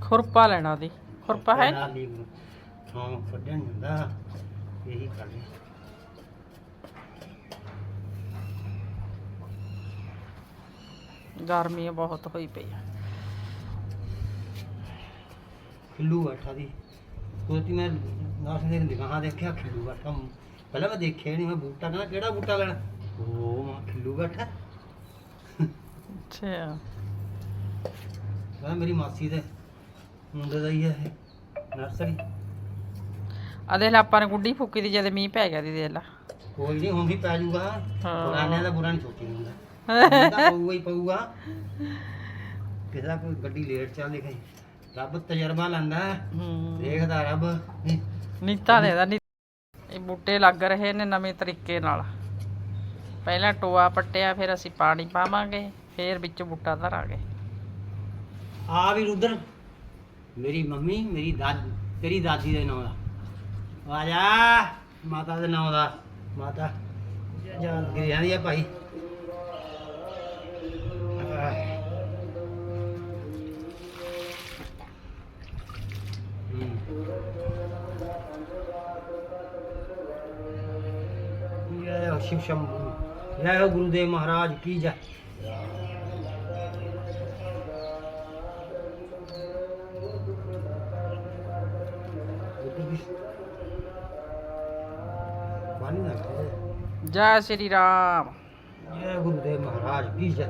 ਖੁਰਪਾ ਲੈਣਾ ਦੀ ਖੁਰਪਾ ਹੈ? ਗਰਮੀ ਬਹੁਤ ਹੋਈ ਪਈ ਆ। ਖਿੱਲੂ ਬੈਠਾ ਦੀ ਉਹਦੀ ਮੈਂ ਨਾਸ ਦੇ ਨਿਗਾਹਾਂ ਦੇਖਿਆ ਖਿੱਲੂ ਬੈਠਾ। ਪਹਿਲਾਂ ਮੈਂ ਦੇਖਿਆ ਨਹੀਂ। ਮੈਂ ਬੂਟਾ ਕਹਿੰਦਾ ਕਿਹੜਾ ਬੂਟਾ ਲੈਣਾ? ਉਹ ਮਾ ਖਿੱਲੂ ਬੈਠਾ। ਅੱਛਾ। ਕਹਿੰਦਾ ਮੇਰੀ ਮਾਸੀ ਦੇ ਮੁੰਡੇ ਦਾ ਹੀ ਹੈ ਇਹ ਨਰਸਰੀ ਆ ਦੇਖ ਲੈ ਆਪਾਂ ਨੇ ਗੁੱਡੀ ਫੂਕੀ ਦੀ ਜਦ ਮੀਂਹ ਪੈ ਗਿਆ ਦੀ ਦੇਖ ਲੈ। ਕੋਈ ਨਹੀਂ ਹੁਣ ਵੀ ਪੈ ਜਾਊਗਾ ਹਾਂ। ਪੁਰਾਣਿਆਂ ਦਾ ਬੁਰਾ ਨਹੀਂ ਸੋਚੀ ਹੁੰਦਾ ਹੁਣ ਤਾਂ ਪਊਗਾ ਹੀ ਪਊਗਾ। ਕਿਸੇ ਕੋਈ ਗੱਡੀ ਲੇਟ ਚੱਲ ਲਿਖੇ ਰੱਬ ਤਜਰਬਾ ਲੈਂਦਾ ਹੈ। ਦੇਖਦਾ ਰੱਬ। ਨੀਤਾ ਦੇਦਾ ਨੀ ਇਹ ਬੂਟੇ ਲੱਗ ਰਹੇ ਨੇ ਨਵੇਂ ਤਰੀਕੇ ਨਾਲ। ਪਹਿਲਾਂ ਟੋਆ ਪੱਟਿਆ, ਫਿਰ ਅਸੀਂ ਪਾਣੀ ਪਾਵਾਂਗੇ, ਫਿਰ ਵਿੱਚ ਬੂਟਾ ਧਰਾਂਗੇ। ਆ ਵੀ ਰੁਦਰ ਮੇਰੀ ਮੰਮੀ, ਮੇਰੀ ਦਾਦੀ, ਤੇਰੀ ਦਾਦੀ ਦੇ ਨਾਂ ਦਾ। ਆ ਜਾ, ਮਾਤਾ ਦੇ ਨਾਂ ਦਾ। ਮਾਤਾ, ਜਾਨ ਗਿਰਿਆ ਦੀ ਆ ਭਾਈ। ਸ਼ਿਵ ਸ਼ੰਭੂ। ਜੈ ਹੋ ਗੁਰੂਦੇਵ ਮਹਾਰਾਜ ਕੀ ਜੈ ਪਾਣੀ ਨਾ ਖਾਓ। ਜੈ ਸ਼੍ਰੀ ਰਾਮ ਜੈ ਗੁਰੂਦੇਵ ਮਹਾਰਾਜ ਕੀ ਜੈ